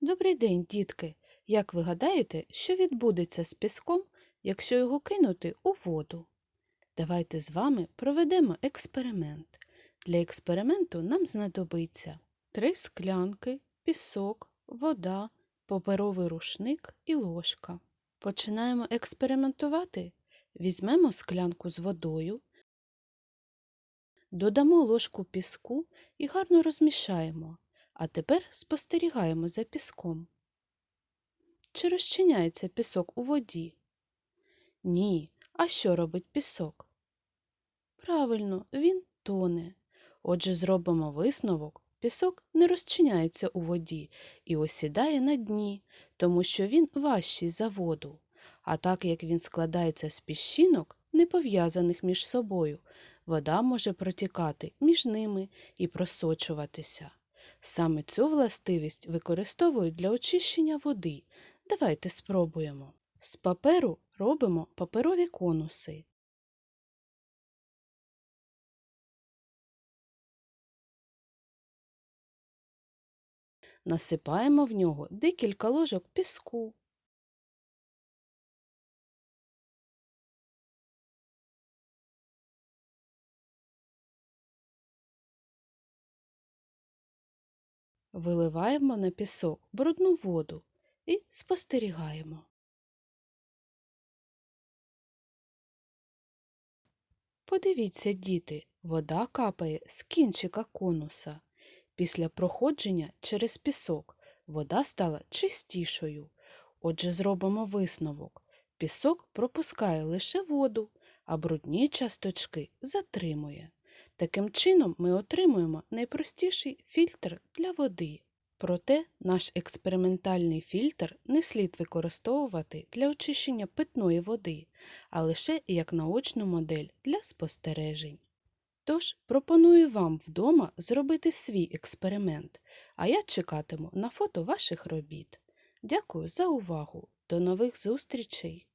Добрий день, дітки! Як ви гадаєте, що відбудеться з піском, якщо його кинути у воду? Давайте з вами проведемо експеримент. Для експерименту нам знадобиться три склянки, пісок, вода, паперовий рушник і ложка. Починаємо експериментувати. Візьмемо склянку з водою, додамо ложку піску і гарно розмішаємо. А тепер спостерігаємо за піском. Чи розчиняється пісок у воді? Ні. А що робить пісок? Правильно, він тоне. Отже, зробимо висновок. Пісок не розчиняється у воді і осідає на дні, тому що він важчий за воду. А так як він складається з піщинок, не пов'язаних між собою, вода може протікати між ними і просочуватися. Саме цю властивість використовують для очищення води. Давайте спробуємо. З паперу робимо паперові конуси. Насипаємо в нього декілька ложок піску. Виливаємо на пісок брудну воду і спостерігаємо. Подивіться, діти, вода капає з кінчика конуса. Після проходження через пісок вода стала чистішою. Отже, зробимо висновок. Пісок пропускає лише воду, а брудні часточки затримує. Таким чином ми отримуємо найпростіший фільтр для води. Проте наш експериментальний фільтр не слід використовувати для очищення питної води, а лише як наочну модель для спостережень. Тож пропоную вам вдома зробити свій експеримент, а я чекатиму на фото ваших робіт. Дякую за увагу. До нових зустрічей!